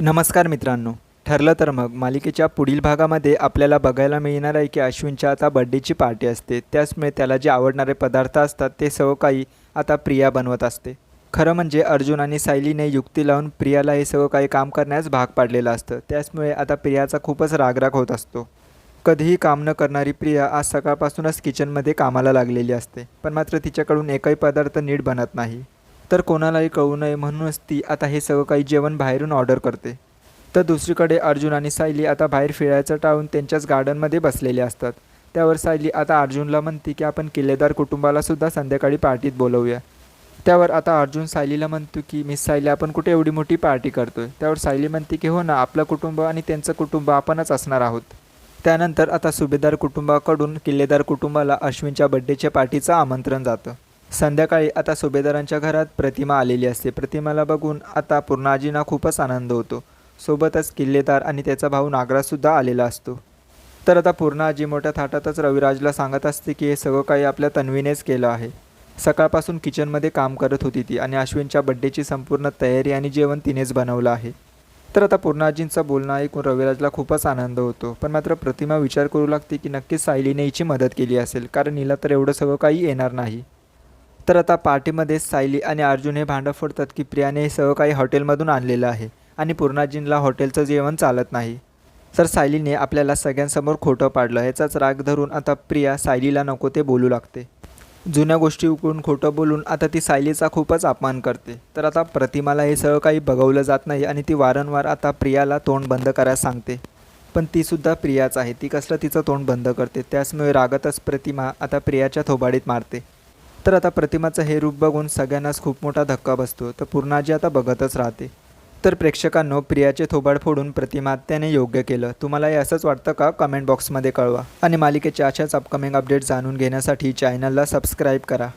नमस्कार मित्रांनो. ठरलं तर मग मालिकेच्या पुढील भागामध्ये आपल्याला बघायला मिळणार आहे की अश्विनच्या आता बड्डेची पार्टी असते. त्याचमुळे त्याला जे आवडणारे पदार्थ असतात ते सर्व काही आता प्रिया बनवत असते. खरं म्हणजे अर्जुन आणि सायलीने युक्ती लावून प्रियाला हे सर्व काही काम करण्यास भाग पाडलेलं असतं. त्याचमुळे आता प्रियाचा खूपच रागराग होत असतो. कधीही काम न करणारी प्रिया आज सकाळपासूनच किचनमध्ये कामाला लागलेली असते. पण मात्र तिच्याकडून एकही पदार्थ नीट बनत नाही. तर कोणालाही कळू नये म्हणूनच ती आता हे सगळं काही जेवण बाहेरून ऑर्डर करते. तर दुसरीकडे अर्जुन आणि सायली आता बाहेर फिरायचं टाळून त्यांच्याच गार्डनमध्ये बसलेले असतात. त्यावर सायली आता अर्जुनला म्हणते की आपण किल्लेदार कुटुंबालासुद्धा संध्याकाळी पार्टीत बोलवूया. त्यावर आता अर्जुन सायलीला म्हणतो की मिस सायली आपण कुठे एवढी मोठी पार्टी करतोय? त्यावर सायली म्हणते की हो ना आपलं कुटुंब आणि त्यांचं कुटुंब आपणच असणार आहोत. त्यानंतर आता सुभेदार कुटुंबाकडून किल्लेदार कुटुंबाला अश्विनच्या बड्डेच्या पार्टीचं आमंत्रण जातं. संध्याकाळी आता सुभेदारांच्या घरात प्रतिमा आलेली असते. प्रतिमाला बघून आता पूर्णाजींना खूपच आनंद होतो. सोबतच किल्लेदार आणि त्याचा भाऊ नागराजसुद्धा आलेला असतो. तर आता पूर्णाजी मोठ्या थाटातच रविराजला सांगत असते की हे सगळं काही आपल्या तन्वीनेच केलं आहे. सकाळपासून किचनमध्ये काम करत होती ती आणि अश्विनच्या बड्डेची संपूर्ण तयारी आणि जेवण तिनेच बनवलं आहे. तर आता पूर्णाजींचं बोलणं ऐकून रविराजला खूपच आनंद होतो. पण मात्र प्रतिमा विचार करू लागते की नक्कीच सायलीने हिची मदत केली असेल कारण हिला तर एवढं सगळं काही येणार नाही. तर आता पार्टीमध्ये सायली आणि अर्जुन हे भांडं फोडतात की प्रियाने हे सर्व काही हॉटेलमधून आणलेलं आहे आणि पूर्णाजींला हॉटेलचं जेवण चालत नाही. तर सायलीने आपल्याला सगळ्यांसमोर खोटं पाडलं ह्याचाच राग धरून आता प्रिया सायलीला नको ते बोलू लागते. जुन्या गोष्टी उकळून खोटं बोलून आता ती सायलीचा खूपच अपमान करते. तर आता प्रतिमाला हे सगळं काही बघवलं जात नाही आणि ती वारंवार आता प्रियाला तोंड बंद करायला सांगते. पण तीसुद्धा प्रियाच आहे ती कसलं तिचं तोंड बंद करते त्याचमुळे रागतच प्रतिमा आता प्रियाच्या थोबाडीत मारते. तर आता प्रतिमाचं हे रूप बघून सगळ्यांनाच खूप मोठा धक्का बसतो. तर पूर्णाजी आता बघतच राहते. तर प्रेक्षकांनो प्रियाचे थोबाड फोडून प्रतिमा त्याने योग्य केलं. तुम्हाला हे असंच वाटतं का? कमेंट बॉक्समध्ये कळवा. आणि मालिकेच्या अशाच अपकमिंग अपडेट जाणून घेण्यासाठी चॅनलला सबस्क्राईब करा.